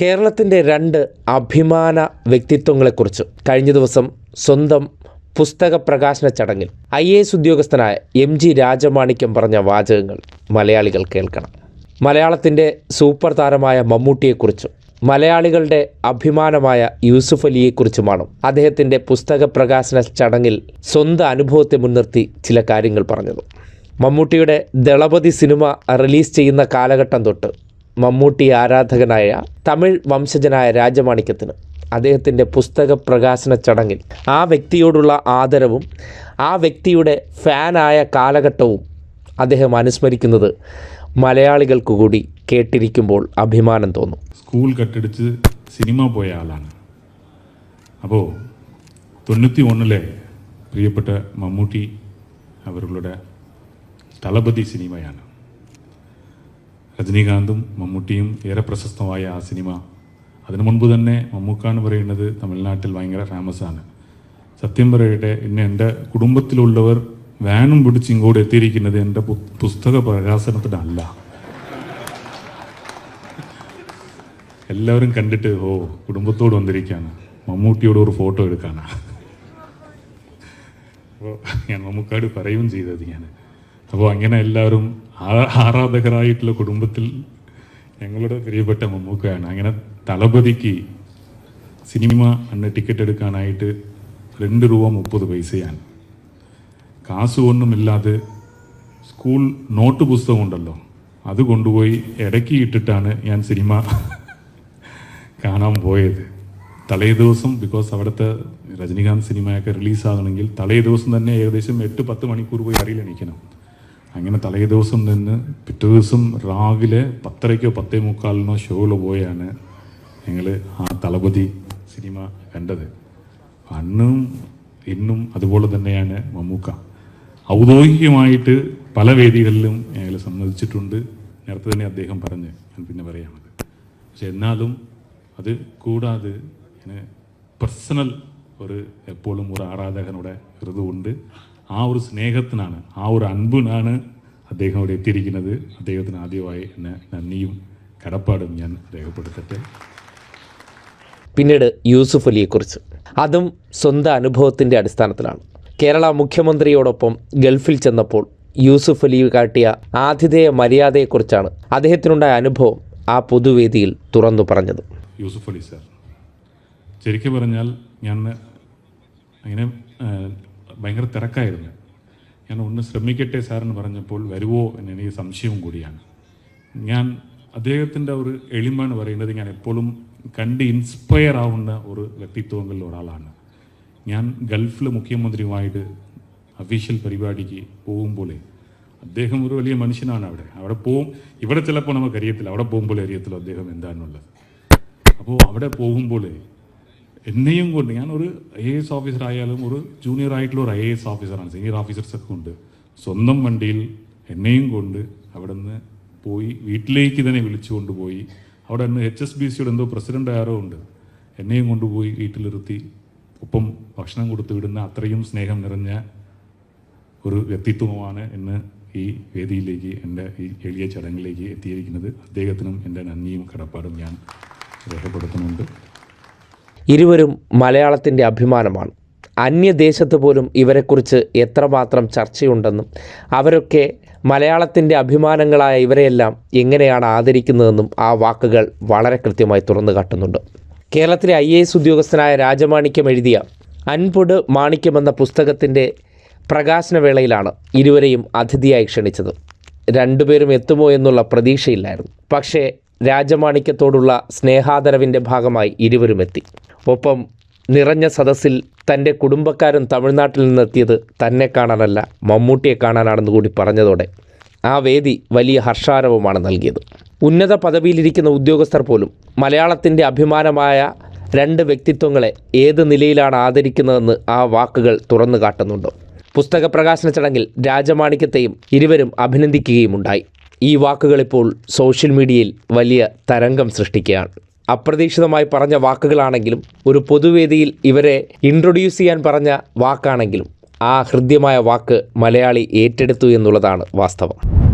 കേരളത്തിന്റെ രണ്ട് അഭിമാന വ്യക്തിത്വങ്ങളെക്കുറിച്ച് കഴിഞ്ഞ ദിവസം സ്വന്തം പുസ്തക പ്രകാശന ചടങ്ങിൽ ഐ എ എസ് ഉദ്യോഗസ്ഥനായ എം ജി രാജമാണിക്യം പറഞ്ഞ വാചകങ്ങൾ മലയാളികൾ കേൾക്കണം. മലയാളത്തിന്റെ സൂപ്പർ താരമായ മമ്മൂട്ടിയെക്കുറിച്ചും മലയാളികളുടെ അഭിമാനമായ യൂസുഫ് അലിയെക്കുറിച്ചുമാണ് അദ്ദേഹത്തിന്റെ പുസ്തക പ്രകാശന ചടങ്ങിൽ സ്വന്തം അനുഭവത്തെ മുൻനിർത്തി ചില കാര്യങ്ങൾ പറഞ്ഞത്. മമ്മൂട്ടിയുടെ ദളപതി സിനിമ റിലീസ് ചെയ്യുന്ന കാലഘട്ടം തൊട്ട് മമ്മൂട്ടി ആരാധകനായ തമിഴ് വംശജനായ രാജമാണിക്യത്തിന് അദ്ദേഹത്തിന്റെ പുസ്തക പ്രകാശന ചടങ്ങിൽ ആ വ്യക്തിയോടുള്ള ആദരവും ആ വ്യക്തിയുടെ ഫാനായ കാലഘട്ടവും അദ്ദേഹം അനുസ്മരിക്കുന്നത് മലയാളികൾക്ക് കൂടി കേട്ടിരിക്കുമ്പോൾ അഭിമാനം തോന്നും. സ്കൂൾ കെട്ടിടിച്ച് സിനിമ പോയ ആളാണ്. അപ്പോൾ തൊണ്ണൂറ്റി ഒന്നിലെ പ്രിയപ്പെട്ട മമ്മൂട്ടി അവരുടെ തളപതി സിനിമയാണ്. രജനീകാന്തും മമ്മൂട്ടിയും ഏറെ പ്രശസ്തമായ ആ സിനിമ. അതിനു മുൻപ് തന്നെ മമ്മൂക്ക എന്ന് പറയുന്നത് തമിഴ്നാട്ടിൽ ഭയങ്കര ഫേമസ് ആണ്. സത്യം പറയട്ടെ എന്നെ എന്റെ കുടുംബത്തിലുള്ളവർ വാനും പിടിച്ച് ഇങ്ങോട്ട് എത്തിയിരിക്കുന്നത് എന്റെ പുസ്തക പ്രകാശനത്തിനല്ല. എല്ലാവരും കണ്ടിട്ട് ഓ കുടുംബത്തോട് വന്നിരിക്കുകയാണ്. മമ്മൂട്ടിയോട് ഒരു ഫോട്ടോ എടുക്കാനാണ് അപ്പോൾ ഞാൻ മമ്മൂക്കാട് പറയുകയും ചെയ്തത് ഞാൻ. അപ്പോൾ അങ്ങനെ എല്ലാവരും ആരാധകരായിട്ടുള്ള കുടുംബത്തിൽ ഞങ്ങളുടെ പ്രിയപ്പെട്ട മമ്മൂക്കയാണ്. അങ്ങനെ തളപതിക്ക് സിനിമ അന്ന് ടിക്കറ്റ് എടുക്കാനായിട്ട് രണ്ട് രൂപ മുപ്പത് പൈസയാണ്. കാശ് ഒന്നുമില്ലാതെ സ്കൂൾ നോട്ട് പുസ്തകം ഉണ്ടല്ലോ അത് കൊണ്ടുപോയി ഇടയ്ക്ക് ഇട്ടിട്ടാണ് ഞാൻ സിനിമ കാണാൻ പോയത്. തലേ ദിവസം ബിക്കോസ് അവിടുത്തെ രജനീകാന്ത് സിനിമയൊക്കെ റിലീസാകണമെങ്കിൽ തലേ ദിവസം തന്നെ ഏകദേശം എട്ട് പത്ത് മണിക്കൂർ പോയി അറിയിൽ എണീക്കണം. അങ്ങനെ തലേ ദിവസം നിന്ന് പിറ്റേ ദിവസം രാവിലെ പത്തരയ്ക്കോ പത്തേ മുക്കാലിനോ ഷോയിൽ പോയാണ് ഞങ്ങൾ ആ തളപതി സിനിമ കണ്ടത്. അന്നും ഇന്നും അതുപോലെ തന്നെയാണ് മമ്മൂക്ക. ഔദ്യോഗികമായിട്ട് പല വേദികളിലും ഞങ്ങൾ സമ്മതിച്ചിട്ടുണ്ട്. നേരത്തെ തന്നെ അദ്ദേഹം പറഞ്ഞ്. ഞാൻ പിന്നെ പറയാമത് പക്ഷെ എന്നാലും അത് കൂടാതെ പേഴ്സണൽ ഒരു എപ്പോഴും ഒരു ആരാധകനുടെ ഹൃദയമുണ്ട്. ആ ഒരു സ്നേഹത്തിനാണ് ആ ഒരു അൻപിനാണ് അദ്ദേഹം ഇവിടെ എത്തിയിരിക്കുന്നത്. അദ്ദേഹത്തിന് ആദ്യമായി എന്നെ നന്ദിയും കടപ്പാടും ഞാൻ രേഖപ്പെടുത്തട്ടെ. പിന്നീട് യൂസുഫ് അലിയെക്കുറിച്ച് അതും സ്വന്തം അനുഭവത്തിന്റെ അടിസ്ഥാനത്തിലാണ്. കേരള മുഖ്യമന്ത്രിയോടൊപ്പം ഗൾഫിൽ ചെന്നപ്പോൾ യൂസുഫ് അലി കാട്ടിയ ആതിഥേയ മര്യാദയെക്കുറിച്ചാണ് അദ്ദേഹത്തിനുണ്ടായ അനുഭവം ആ പൊതുവേദിയിൽ തുറന്നു പറഞ്ഞത്. യൂസുഫ് അലി സാർ ശരിക്കും പറഞ്ഞാൽ ഞാൻ അങ്ങനെ ഭയങ്കര തിരക്കായിരുന്നു. ഞാൻ ഒന്ന് ശ്രമിക്കട്ടെ സാറെന്ന് പറഞ്ഞപ്പോൾ വരുവോ എന്ന് എനിക്ക് സംശയവും കൂടിയാണ്. ഞാൻ അദ്ദേഹത്തിന്റെ ഒരു എളിമ എന്ന് പറയുന്നത് ഞാൻ എപ്പോഴും കണ്ട് ഇൻസ്പയർ ആവുന്ന ഒരു വ്യക്തിത്വങ്ങളിൽ ഒരാളാണ്. ഞാൻ ഗൾഫിൽ മുഖ്യമന്ത്രിയുമായിട്ട് അഫീഷ്യൽ പരിപാടിക്ക് പോകുമ്പോളേ അദ്ദേഹം ഒരു വലിയ മനുഷ്യനാണ് അവിടെ. അവിടെ പോവും. ഇവിടെ ചിലപ്പോൾ നമുക്കറിയത്തില്ല അവിടെ പോകുമ്പോൾ അറിയത്തില്ല അദ്ദേഹം എന്താണെന്നുള്ളത് അപ്പോൾ അവിടെ പോകുമ്പോൾ എന്നെയും കൊണ്ട് ഞാൻ ഒരു ഐ എ എസ് ഓഫീസർ ആയാലും ഒരു ജൂനിയർ ആയിട്ടുള്ള ഒരു ഐ എ എസ് ഓഫീസറാണ് സീനിയർ ഓഫീസേഴ്സൊക്കെ ഉണ്ട്. സ്വന്തം വണ്ടിയിൽ എന്നെയും കൊണ്ട് അവിടെ നിന്ന് പോയി വീട്ടിലേക്ക് തന്നെ വിളിച്ചു കൊണ്ടുപോയി. അവിടെ നിന്ന് എച്ച് എസ് ബി സിയുടെ എന്തോ പ്രസിഡന്റ് ആരോ ഉണ്ട്. എന്നെയും കൊണ്ടുപോയി വീട്ടിലിരുത്തി ഒപ്പം ഭക്ഷണം കൊടുത്തു വിടുന്ന അത്രയും സ്നേഹം നിറഞ്ഞ ഒരു വ്യക്തിത്വമാണ് ഇന്ന് ഈ വേദിയിലേക്ക് എന്റെ ഈ എളിയ ചടങ്ങിലേക്ക് എത്തിയിരിക്കുന്നത്. അദ്ദേഹത്തിനും എന്റെ നന്ദിയും കടപ്പാടും ഞാൻ രേഖപ്പെടുത്തുന്നുണ്ട്. ഇരുവരും മലയാളത്തിന്റെ അഭിമാനമാണ്. അന്യദേശത്ത് പോലും ഇവരെക്കുറിച്ച് എത്രമാത്രം ചർച്ചയുണ്ടെന്നും അവരൊക്കെ മലയാളത്തിന്റെ അഭിമാനങ്ങളായ ഇവരെയെല്ലാം എങ്ങനെയാണ് ആദരിക്കുന്നതെന്നും ആ വാക്കുകൾ വളരെ കൃത്യമായി തുറന്നു കാട്ടുന്നുണ്ട്. കേരളത്തിലെ ഐ എ എസ് ഉദ്യോഗസ്ഥനായ രാജമാണിക്യം എഴുതിയ അൻപുട് മാണിക്യം എന്ന പുസ്തകത്തിന്റെ പ്രകാശനവേളയിലാണ് ഇരുവരെയും അതിഥിയായി ക്ഷണിച്ചത്. രണ്ടുപേരും എത്തുമോ എന്നുള്ള പ്രതീക്ഷയില്ലായിരുന്നു. പക്ഷേ രാജമാണിക്യത്തോടുള്ള സ്നേഹാദരവിന്റെ ഭാഗമായി ഇരുവരുമെത്തി. ഒപ്പം നിറഞ്ഞ സദസ്സിൽ തന്റെ കുടുംബക്കാരും തമിഴ്നാട്ടിൽ നിന്നെത്തിയത് തന്നെ കാണാനല്ല മമ്മൂട്ടിയെ കാണാനാണെന്ന് കൂടി പറഞ്ഞതോടെ ആ വേദി വലിയ ഹർഷാരവമാണ് നൽകിയത്. ഉന്നത പദവിയിലിരിക്കുന്ന ഉദ്യോഗസ്ഥർ പോലും മലയാളത്തിന്റെ അഭിമാനമായ രണ്ട് വ്യക്തിത്വങ്ങളെ ഏത് നിലയിലാണ് ആദരിക്കുന്നതെന്ന് ആ വാക്കുകൾ തുറന്നു കാട്ടുന്നുണ്ട് പുസ്തക പ്രകാശന ചടങ്ങിൽ രാജമാണിക്യത്തെയും ഇരുവരും അഭിനന്ദിക്കുകയുമുണ്ടായി. ഈ വാക്കുകൾ ഇപ്പോൾ സോഷ്യൽ മീഡിയയിൽ വലിയ തരംഗം സൃഷ്ടിക്കുകയാണ്. അപ്രതീക്ഷിതമായി പറഞ്ഞ വാക്കുകളാണെങ്കിലും ഒരു പൊതുവേദിയിൽ ഇവരെ ഇൻട്രൊഡ്യൂസ് ചെയ്യാൻ പറഞ്ഞ വാക്കാണെങ്കിലും ആ ഹൃദ്യമായ വാക്ക് മലയാളി ഏറ്റെടുത്തു എന്നുള്ളതാണ് വാസ്തവം.